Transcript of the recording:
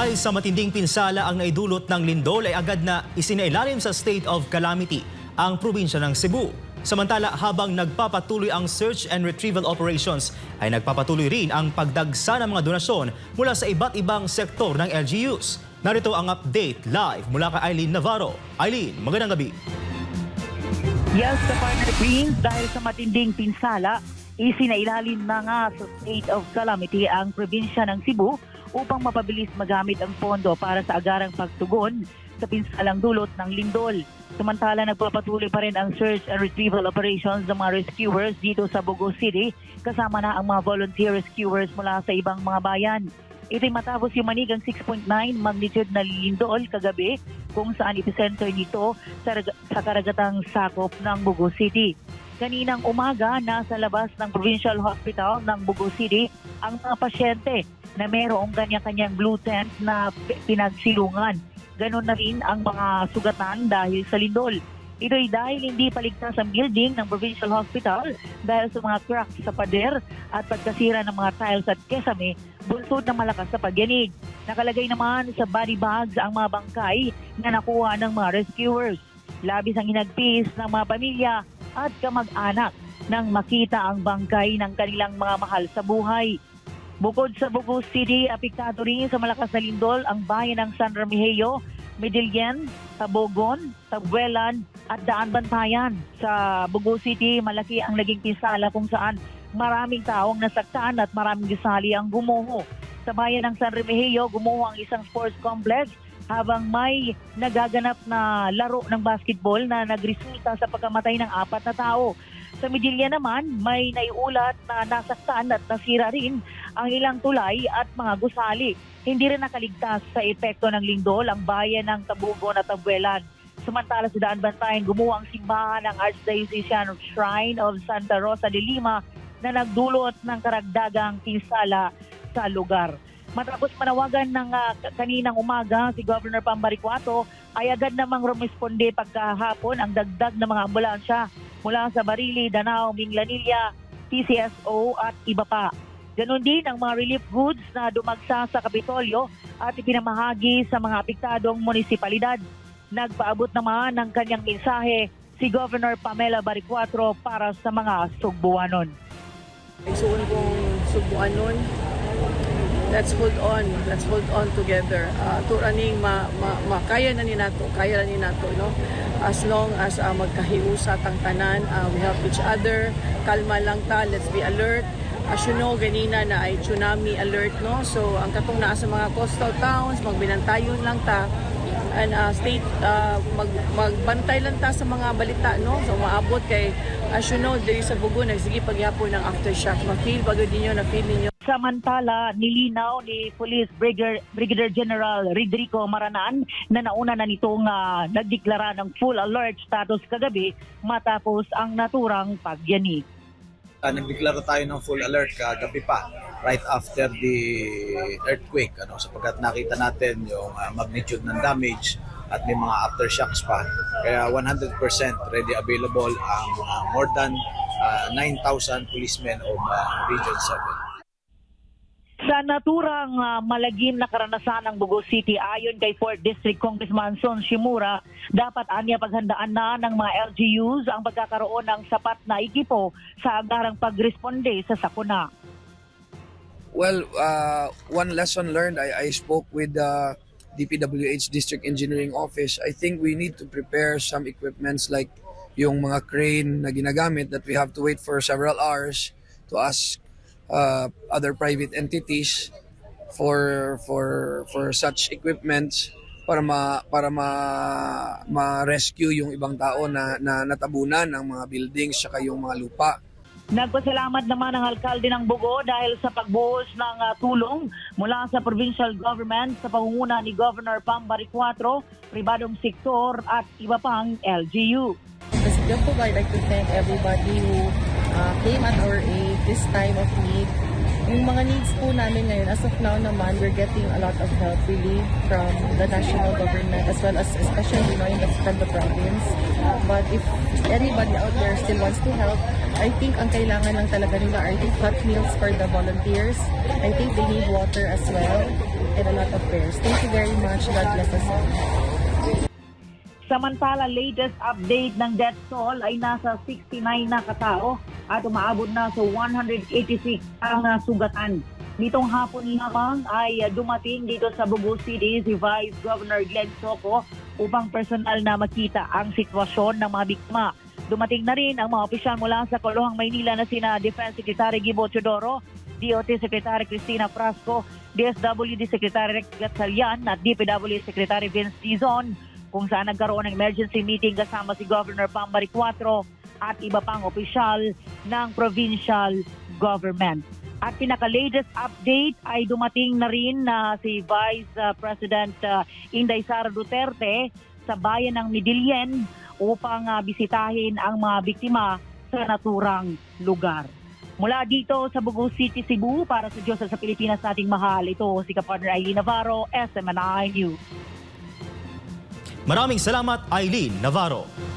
Dahil sa matinding pinsala ang naidulot ng lindol ay agad na isinailalim sa state of calamity ang probinsya ng Cebu. Samantala habang nagpapatuloy ang search and retrieval operations ay nagpapatuloy rin ang pagdagsa ng mga donasyon mula sa iba't ibang sektor ng LGUs. Narito ang update live mula kay Eileen Navarro. Eileen, magandang gabi. Yes, sa partner Queens, dahil sa matinding pinsala, isinailalim na nga sa state of calamity ang probinsya ng Cebu upang mapabilis magamit ang pondo para sa agarang pagtugon sa pinsalang dulot ng lindol. Samantala, nagpapatuloy pa rin ang search and retrieval operations ng mga rescuers dito sa Bogo City kasama na ang mga volunteer rescuers mula sa ibang mga bayan. Ito'y matapos yung manigang 6.9 magnitude na lindol kagabi kung saan epicenter nito sa, sa karagatang sakop ng Bugo City. Kaninang umaga, nasa labas ng Provincial Hospital ng Bugo City ang mga pasyente na mayroong kanya-kanyang blue tent na pinagsilungan. Ganon na rin ang mga sugatan dahil sa lindol. Ito'y dahil hindi paligtas ang building ng Provincial Hospital dahil sa mga cracks sa pader at pagkasira ng mga tiles at kesame bunsod ng malakas sa pagyanig. Nakalagay naman sa body bags ang mga bangkay na nakuha ng mga rescuers. Labis ang hinagpis ng mga pamilya at kamag-anak nang makita ang bangkay ng kanilang mga mahal sa buhay. Bukod sa Bugo City, apektado rin sa malakas na lindol ang bayan ng San Remigio, Medellin, Tabogon, Tabuelan at Daan Bantayan. Sa Bugo City, malaki ang naging pinsala kung saan maraming taong nasaktan at maraming gisali ang gumuho. Sa bayan ng San Remigio, gumuho ang isang sports complex habang may nagaganap na laro ng basketball na nagresulta sa pagkamatay ng apat na tao. Sa Medilla naman, may naiulat na nasaktan at nasira rin ang ilang tulay at mga gusali. Hindi rin nakaligtas sa epekto ng lindol ang bayan ng Tabugon at Tabuelan. Samantala sa Daan Bantayan, gumawa ang simbahan ng Archdiocesan Shrine of Santa Rosa de Lima na nagdulot ng karagdagang pinsala sa lugar. Matapos manawagan ng k- kaninang umaga si Governor Pambaricuato ay agad namang rumisponde pagkahapon ang dagdag ng mga ambulansya mula sa Barili, Danao, Minglanilla, TCSO at iba pa. Ganon din ang mga relief goods na dumagsa sa Kapitolyo at ipinamahagi sa mga apektadong munisipalidad. Nagpaabot naman ng kanyang mensahe si Governor Pamela Baricuatro para sa mga Sugbuanon. Isuon kong subuan nun. Let's hold on. Let's hold on together. Uh, to running ma, ma, ma, kaya na ni nato, kaya na ni nato, no? As long as uh, magkahiusat ang tanan, uh, we help each other. Kalma lang ta, let's be alert. As you know, ganina na ay tsunami alert, no? So, ang katong naa sa mga coastal towns, magbinantayon lang ta and uh, state uh, mag, magbantay lang ta sa mga balita no so maabot kay as you know diri sa Bugo nagsige pagyapon ng aftershock ma-feel pagod ninyo na feel ninyo Samantala, nilinaw ni Police Brigadier, Brigadier General Rodrigo Maranan na nauna na nitong ah, nagdeklara ng full alert status kagabi matapos ang naturang pagyanig. uh, nagdeklara tayo ng full alert kagabi pa right after the earthquake ano sapagkat nakita natin yung uh, magnitude ng damage at may mga aftershocks pa kaya 100% ready available ang uh, more than uh, 9,000 policemen of uh, Region 7 Sa naturang ah, malagim na karanasan ng Bugo City ayon kay 4th District Congressman Son Shimura, dapat anya paghandaan na ng mga LGUs ang pagkakaroon ng sapat na ekipo sa agarang pagresponde sa sakuna. Well, uh, one lesson learned, I, I spoke with the DPWH District Engineering Office. I think we need to prepare some equipments like yung mga crane na ginagamit that we have to wait for several hours to ask uh, other private entities for for for such equipments para ma para ma ma-rescue yung ibang tao na, na natabunan ng mga buildings saka yung mga lupa. Nagpasalamat naman ang alkalde ng Bugo dahil sa pagbuhos ng ah, tulong mula sa provincial government sa pangunguna ni Governor Pam Baricuatro, pribadong sektor at iba pang LGU. President po, I'd like to thank everybody who uh, came at our aid this time of need. Yung mga needs po namin ngayon, as of now naman, we're getting a lot of help really from the national government as well as especially you know, in the, from the province. But if anybody out there still wants to help, I think ang kailangan lang talaga nila are think hot meals for the volunteers. I think they need water as well. and a lot of prayers. Thank you very much. God bless us all. Samantala, latest update ng death toll ay nasa 69 na katao at umaabot na sa 186 ang uh, sugatan. Nitong hapon lamang ay uh, dumating dito sa Bugo City si Vice Governor Glenn Soco upang personal na makita ang sitwasyon ng mga biktima. Dumating na rin ang mga opisyal mula sa Kolohang Maynila na sina Defense Secretary Gibo Chodoro, DOT Secretary Cristina Frasco, DSWD Secretary Rex Gatchalian at DPW Secretary Vince Dizon kung saan nagkaroon ng emergency meeting kasama si Governor Pambari 4 at iba pang opisyal ng provincial government. At pinaka-latest update ay dumating na rin na si Vice uh, President uh, Inday Sara Duterte sa bayan ng Midilien upang uh, bisitahin ang mga biktima sa naturang lugar. Mula dito sa Bugo City, Cebu, para sa Diyos sa Pilipinas nating mahal, ito si Kapartner Aileen Navarro, SMNI News. Maraming salamat Eileen Navarro.